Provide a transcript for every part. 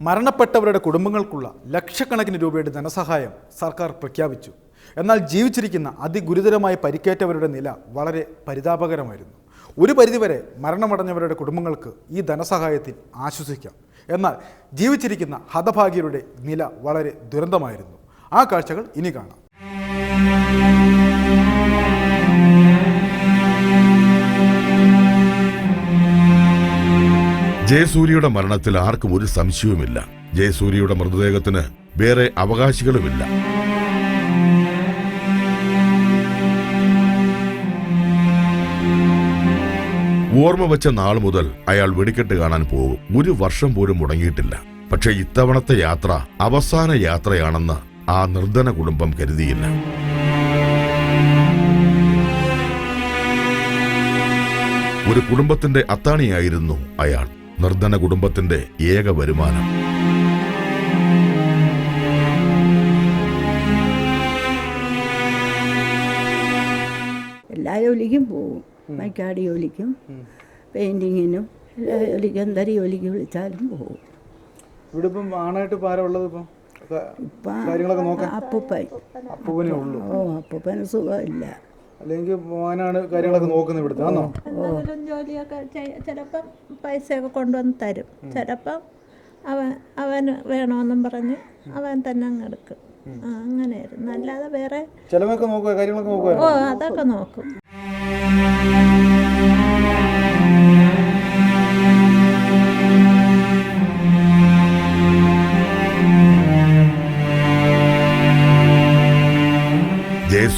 മരണപ്പെട്ടവരുടെ കുടുംബങ്ങൾക്കുള്ള ലക്ഷക്കണക്കിന് രൂപയുടെ ധനസഹായം സർക്കാർ പ്രഖ്യാപിച്ചു. എന്നാൽ ജീവിച്ചിരിക്കുന്ന അതിഗുരുതരമായി പരിക്കേറ്റവരുടെ നില വളരെ പരിതാപകരമായിരുന്നു. ഒരു പരിധിവരെ മരണമടഞ്ഞവരുടെ കുടുംബങ്ങൾക്ക് ഈ ധനസഹായത്തിൽ ആശ്വസിക്കാം. എന്നാൽ ജീവിച്ചിരിക്കുന്ന ഹതഭാഗ്യരുടെ നില വളരെ ദുരന്തമായിരുന്നു. ആ കാഴ്ചകൾ ഇനി കാണാം. ജയസൂര്യയുടെ മരണത്തിൽ ആർക്കും ഒരു സംശയവുമില്ല. ജയസൂര്യയുടെ മൃതദേഹത്തിന് വേറെ അവകാശികളുമില്ല. ഓർമ്മ വെച്ച നാൾ മുതൽ അയാൾ വെടിക്കെട്ട് കാണാൻ പോകും. ഒരു വർഷം പോലും മുടങ്ങിയിട്ടില്ല. പക്ഷേ ഇത്തവണത്തെ യാത്ര അവസാന യാത്രയാണെന്ന് ആ നിർധന കുടുംബം കരുതിയില്ല. ഒരു കുടുംബത്തിന്റെ അത്താണിയായിരുന്നു അയാൾ. നിർധന കുടുംബത്തിന്റെ ഏക വരുമാനം. എല്ലാ ജോലിക്കും പോവും. മൈക്കാടി ജോലിക്കും പെയിന്റിങ്ങിനും എല്ലാ ജോലിക്കും എന്തരി ജോലിക്ക് വിളിച്ചാലും പോവും. ഇവിടെ ഇപ്പം ആണായിട്ട് പാരമുള്ളത് ഇപ്പം? അപ്പൂപ്പൻ. അപ്പൂവനെ ഉള്ളൂ. ഓ അപ്പൂപ്പന് സുഖമില്ല. അല്ലെങ്കിൽ മോനാണ് കാര്യങ്ങളൊക്കെ നോക്കുന്നത് ഇവിടുത്തെ. ആണോ എന്തെങ്കിലും ജോലിയൊക്കെ ചിലപ്പം പൈസയൊക്കെ കൊണ്ടുവന്ന് തരും. ചിലപ്പം അവൻ അവന് വേണമെന്നും പറഞ്ഞ് അവൻ തന്നെ അങ്ങ് എടുക്കും. അങ്ങനെയായിരുന്നു. അല്ലാതെ വേറെ ചിലവൊക്കെ നോക്കുക കാര്യങ്ങളൊക്കെ നോക്കുക ഓ അതൊക്കെ നോക്കും.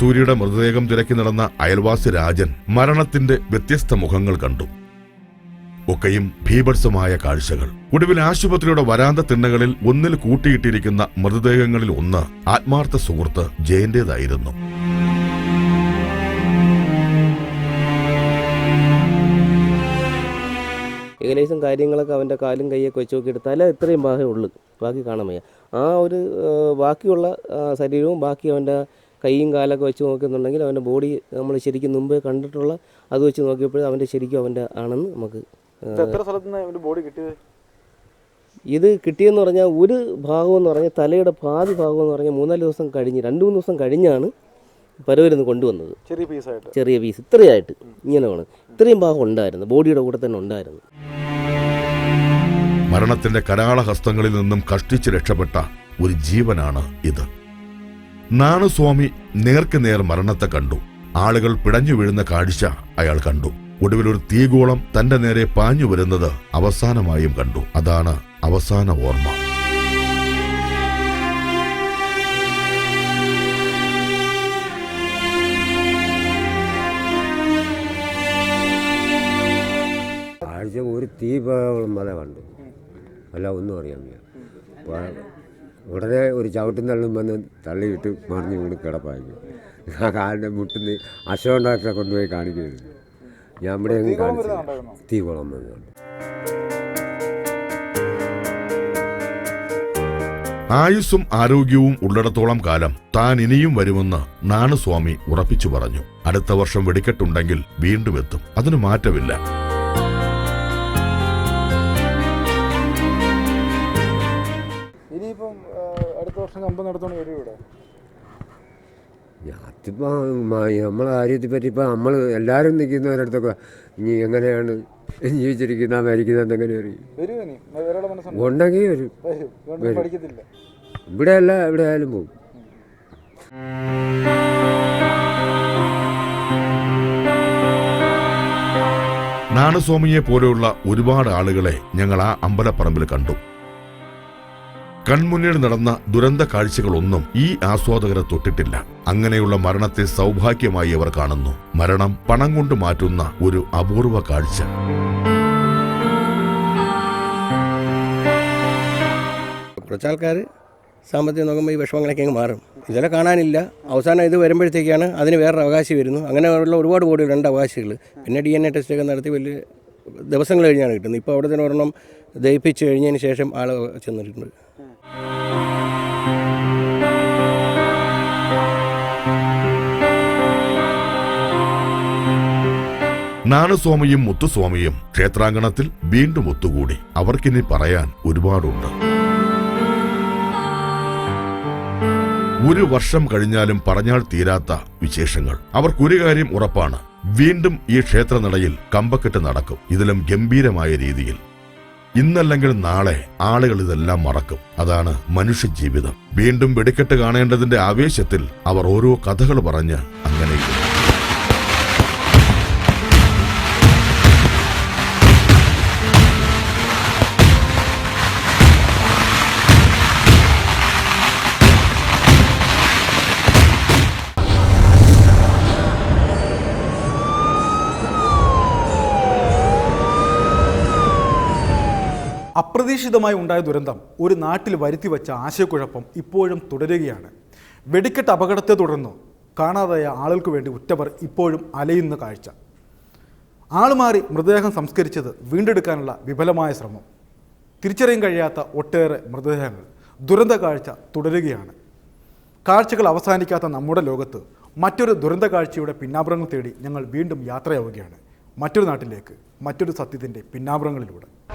ജയസൂര്യയുടെ മൃതദേഹം തിരക്കി നടന്ന അയൽവാസി രാജൻ മരണത്തിന്റെ വ്യത്യസ്ത മുഖങ്ങൾ കണ്ടു. ഒക്കെയും ഭീഭത്സമായ കാഴ്ചകൾ. ഒടുവിൽ ആശുപത്രിയുടെ വരാന്ത തിണ്ണകളിൽ ഒന്നിൽ കൂട്ടിയിട്ടിരിക്കുന്ന മൃതദേഹങ്ങളിൽ ഒന്ന് ആത്മാർത്ഥ സുഹൃത്ത് ജയന്റേതായിരുന്നു. ഏകദേശം കാര്യങ്ങളൊക്കെ അവന്റെ കാലും കൈയൊക്കെ വെച്ച് നോക്കി എടുത്താലേ ഇത്രയും ഭാഗമേ ഉള്ളൂ. ബാക്കി കാണാൻ വയ്യ. ആ ഒരു ബാക്കിയുള്ള ശരീരവും ബാക്കി അവന്റെ കൈയും കാലൊക്കെ വെച്ച് നോക്കുന്നുണ്ടെങ്കിൽ അവന്റെ ബോഡി നമ്മൾ ശരിക്കും മുമ്പേ കണ്ടിട്ടുള്ള അത് വെച്ച് നോക്കിയപ്പോഴും അവന്റെ ശരിക്കും അവന്റെ ആണെന്ന് നമുക്ക് ബോഡി കിട്ടിയത്? ഇത് കിട്ടിയെന്ന് പറഞ്ഞാൽ ഒരു ഭാഗം എന്ന് പറഞ്ഞാൽ തലയുടെ പാതി ഭാഗം എന്ന് പറഞ്ഞാൽ മൂന്നാൽ ദിവസം കഴിഞ്ഞ് രണ്ട് മൂന്ന് ദിവസം കഴിഞ്ഞാണ് പരവരുന്ന് കൊണ്ടുവന്നത്. ചെറിയ പീസായിട്ട് ചെറിയ പീസ് ഇത്രയായിട്ട്. ഇങ്ങനെ വേണം. ഇത്രയും ഭാഗം ഉണ്ടായിരുന്നു. ബോഡിയുടെ കൂടെ തന്നെ ഉണ്ടായിരുന്നു. മരണത്തിന്റെ കരാളഹസ്തങ്ങളിൽ നിന്നും കഷ്ടിച്ച് രക്ഷപ്പെട്ട ഒരു ജീവനാണ് ഇത്. നാണുസ്വാമി നേർക്ക് നേർ മരണത്തെ കണ്ടു. ആളുകൾ പിടഞ്ഞു വീഴുന്ന കാഴ്ച അയാൾ കണ്ടു. ഒടുവിൽ ഒരു തീഗോളം തന്റെ നേരെ പാഞ്ഞു വരുന്നത് അവസാനമായും കണ്ടു. അതാണ് അവസാന ഓർമ്മ. ഒരു തീ പോലെ കണ്ടു. അല്ല ഒന്നും അറിയാൻ ഉടനെ ഒരു ചവിട്ടും തള്ളും വന്ന് തള്ളിയിട്ട് മറിഞ്ഞ് വീണ് കിടപ്പായി ആ കാലിന്റെ മുട്ടിന്ന് അശോക് ഡോക്ടറെ കൊണ്ടുപോയി കാണിക്കുന്നു ഞാൻ ഇവിടെ അങ്ങ് കാണിച്ചു തീ കുളം വന്ന് ആയുസ്സും ആരോഗ്യവും ഉള്ളിടത്തോളം കാലം താൻ ഇനിയും വരുമെന്ന് നാണുസ്വാമി ഉറപ്പിച്ചു പറഞ്ഞു. അടുത്ത വർഷം വെടിക്കെട്ടുണ്ടെങ്കിൽ വീണ്ടും എത്തും. അതിന് മാറ്റമില്ല. വർഷം കമ്പം നടത്തോണ്ട് വരും ഇവിടെ? അതിപ്പോൾ നമ്മളെ കാര്യത്തെ പറ്റി ഇപ്പം നമ്മൾ എല്ലാവരും നിൽക്കുന്നവരടുത്തൊക്കെ ഇനി എങ്ങനെയാണ് ജീവിച്ചിരിക്കുന്ന മരിക്കുന്നത് എങ്ങനെ അറിയും ഉണ്ടെങ്കിൽ വരും. പഠിക്കത്തില്ല. ഇവിടെയല്ല എവിടെ ആയാലും പോകും നാണുസ്വാമിയെ പോലെയുള്ള ഒരുപാട് ആളുകളെ ഞങ്ങൾ ആ അമ്പലപ്പറമ്പിൽ കണ്ടു. കൺമുന്നിൽ നടന്ന ദുരന്ത കാഴ്ചകളൊന്നും ഈ ആസ്വാദകരെ തൊട്ടിട്ടില്ല. അങ്ങനെയുള്ള മരണത്തെ സൗഭാഗ്യമായി അവർ കാണുന്നു. മരണം പണം കൊണ്ട് മാറ്റുന്ന ഒരു അപൂർവ കാഴ്ച. കുറച്ച് സാമ്പത്തികം നോക്കുമ്പോൾ ഈ വിഷമങ്ങളൊക്കെ അങ്ങ് മാറും. ഇതെല്ലാം കാണാനില്ല. അവസാനം ഇത് വരുമ്പോഴത്തേക്കാണ് അതിന് വേറൊരു അവകാശി വരുന്നു അങ്ങനെയുള്ള ഒരുപാട് കോടി രണ്ട് അവകാശികൾ. പിന്നെ ഡി എൻ എ ടെസ്റ്റൊക്കെ നടത്തി വലിയ ദിവസങ്ങൾ കഴിഞ്ഞാണ് കിട്ടുന്നത്. ഇപ്പോൾ അവിടെ തന്നെ ഒരെണ്ണം ദഹിപ്പിച്ച് കഴിഞ്ഞതിന് ശേഷം ആൾ ചെന്നിട്ടുണ്ട്. നാണസ്വാമിയും മുത്തുസ്വാമിയും ക്ഷേത്രാങ്കണത്തിൽ വീണ്ടും ഒത്തുകൂടി. അവർക്കിനി പറയാൻ ഒരുപാടുണ്ട്. ഒരു വർഷം കഴിഞ്ഞാലും പറഞ്ഞാൽ തീരാത്ത വിശേഷങ്ങൾ. അവർക്കൊരു കാര്യം ഉറപ്പാണ്. വീണ്ടും ഈ ക്ഷേത്രനടയിൽ കമ്പക്കെട്ട് നടക്കും. ഇതിലും ഗംഭീരമായ രീതിയിൽ. ഇന്നല്ലെങ്കിൽ നാളെ ആളുകൾ ഇതെല്ലാം മറക്കും. അതാണ് മനുഷ്യ ജീവിതം വീണ്ടും വെടിക്കെട്ട് കാണേണ്ടതിന്റെ ആവേശത്തിൽ അവർ ഓരോ കഥകൾ പറഞ്ഞ് അങ്ങനെ അപ്രതീക്ഷിതമായി ഉണ്ടായ ദുരന്തം ഒരു നാട്ടിൽ വരുത്തിവെച്ച ആശയക്കുഴപ്പം ഇപ്പോഴും തുടരുകയാണ്. വെടിക്കെട്ട് അപകടത്തെ തുടർന്ന്. കാണാതായ ആളുകൾക്ക് വേണ്ടി ഉറ്റവർ ഇപ്പോഴും അലയുന്ന കാഴ്ച. ആളുമാറി മൃതദേഹം സംസ്കരിച്ചത് വീണ്ടെടുക്കാനുള്ള വിഫലമായ ശ്രമം. തിരിച്ചറിയാൻ കഴിയാത്ത ഒട്ടേറെ മൃതദേഹങ്ങൾ. ദുരന്ത കാഴ്ച തുടരുകയാണ്. കാഴ്ചകൾ അവസാനിക്കാത്ത നമ്മുടെ ലോകത്ത് മറ്റൊരു ദുരന്ത കാഴ്ചയുടെ പിന്നാമ്പുറങ്ങൾ തേടി ഞങ്ങൾ വീണ്ടും യാത്രയാവുകയാണ്. മറ്റൊരു നാട്ടിലേക്ക് മറ്റൊരു സത്യത്തിന്റെ പിന്നാമ്പുറങ്ങളിലൂടെ.